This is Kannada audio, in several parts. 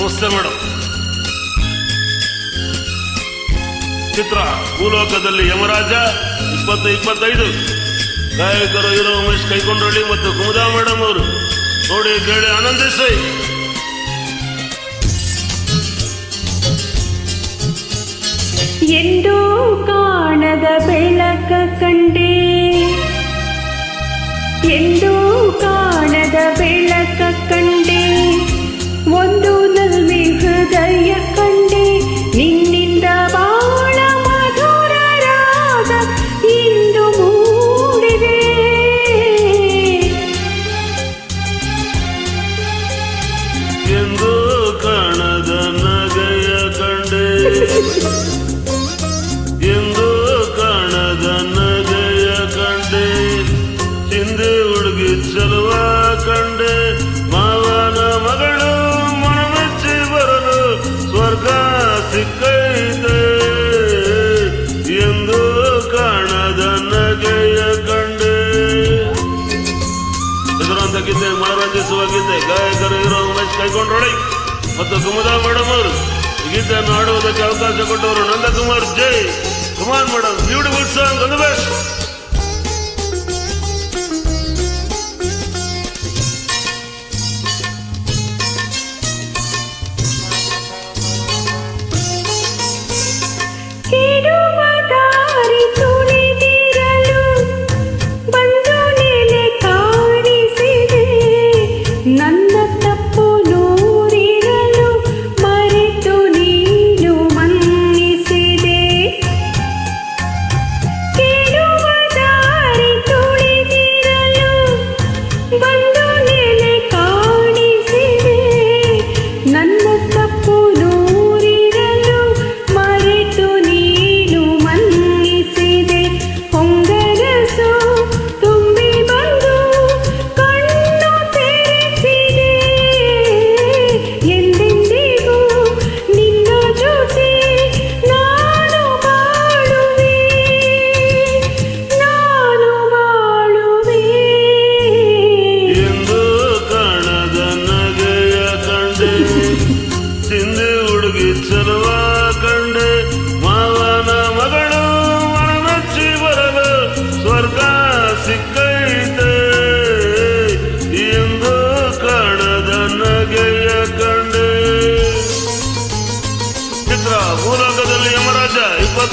ನಮಸ್ತೆ ಮೇಡಮ್ ಚಿತ್ರ, ಭೂಲೋಕದಲ್ಲಿ ಯಮರಾಜ, ಇಪ್ಪತ್ತು ಇಪ್ಪತ್ತೈದು. ಗಾಯಕರು ಹೀರೋ ಉಮೇಶ್ ಕೈಕೊಂಡ್ರಳ್ಳಿ ಮತ್ತು ಕುಮುದಾ ಮೇಡಮ್ ಅವರು. ನೋಡಿ, ಕೇಳಿ, ಆನಂದಿಸಿ. ಎಂದೂ ಕಾಣದ ಬೆಳಕ ಕಂಡೆ ಎಂದು ಕಾಣದ ನಗೆಯ ಕಂಡೆ ಹಿಂದೆ ಹುಡುಗಿ ಚಲುವ ಕಂಡೆ, ಮಾವನ ಮಗಳು ಮನಮೆಚ್ಚಿ ಬರಲು ಸ್ವರ್ಗ ಸಿಕ್ಕೈತೆ. ಎಂದು ಕಾಣದ ನಗೆಯ ಕಂಡೆ. ಇದರಂತ ಗೀತೆ, ಮನರಂಜಿಸುವ ಗೀತೆ, ಗಾಯಕರು ಇರೋ ಉಮೇಶ್ ಕೈಕೊಂಡ್ರೊಳಿ ಮತ್ತು ಕುಮುದಾ ಮೇಡಮ್ ಅವರು. ಗೀತೆಯನ್ನು ಹಾಡುವುದಕ್ಕೆ ಅವಕಾಶ ಕೊಟ್ಟವರು Nandakumar Jai. Kumar madam beautiful song ಅದು ಬೆಸ್ಟ್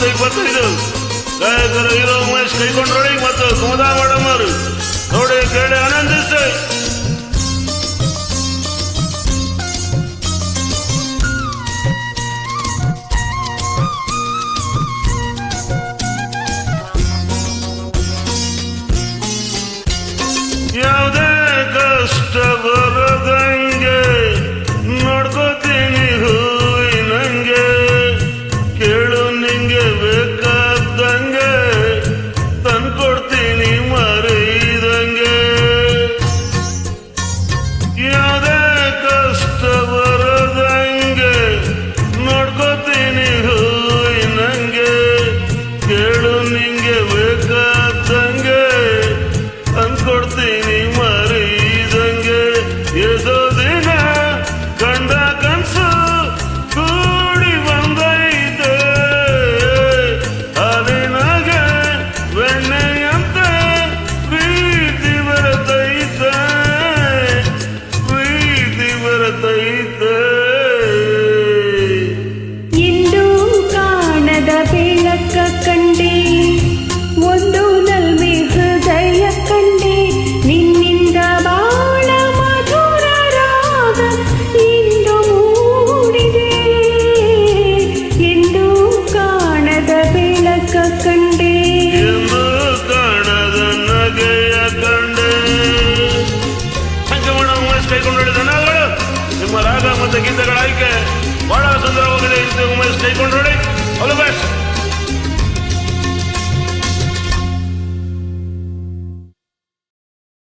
ಇಪ್ಪತ್ತು ಬರ್ತಿದ್ದು ಗಾಯಕರು ಹೀರೋ ಉಮೇಶ್ ಕೈಕೊಂಡ್ರೊಳಿ ಮತ್ತು ಸುಮದಾ ಮೇಡಮ್ ಅವರು. ನೋಡಿ, ಕೇಳಿ ಆನಂದಿಸಿ ಯಾವುದೇ ಕಷ್ಟ